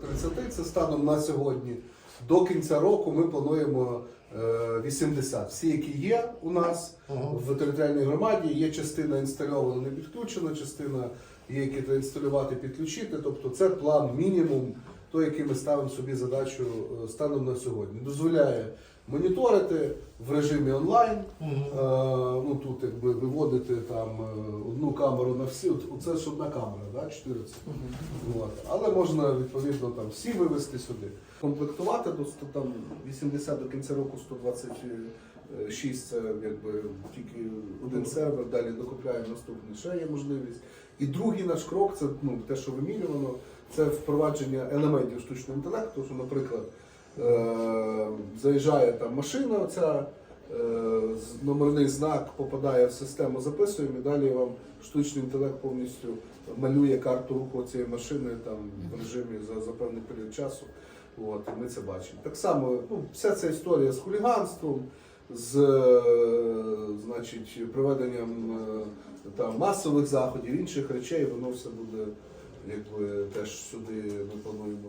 близько 30. Це станом на сьогодні. До кінця року ми плануємо е, 80. Всі, які є у нас в територіальній громаді, є частина інстальована, не підключена, частина є, які треба інсталювати, підключити. Тобто це план мінімум, той, який ми ставимо собі задачу е, станом на сьогодні. Дозволяє моніторити в режимі онлайн. Е, ну тут якби виводити там е, одну камеру на всі, це ж одна камера, да, 14. От. Але можна відповідно там всі вивести сюди. Комплектувати до 100, там 80 до кінця року 126 це якби тільки один сервер, далі докупляємо наступний, ще є можливість. І другий наш крок це ну, те, що вимірювано, це впровадження елементів штучного інтелекту, що, наприклад, е- заїжджає там машина, оця, е, номерний знак попадає в систему, записуємо і далі вам штучний інтелект повністю малює карту руху цієї машини там в режимі за, за певний період часу. От, ми це бачимо. Так само, ну, вся ця історія з хуліганством, з е, значить, проведенням е, там, масових заходів, інших речей, воно все буде якби, теж сюди ми плануємо.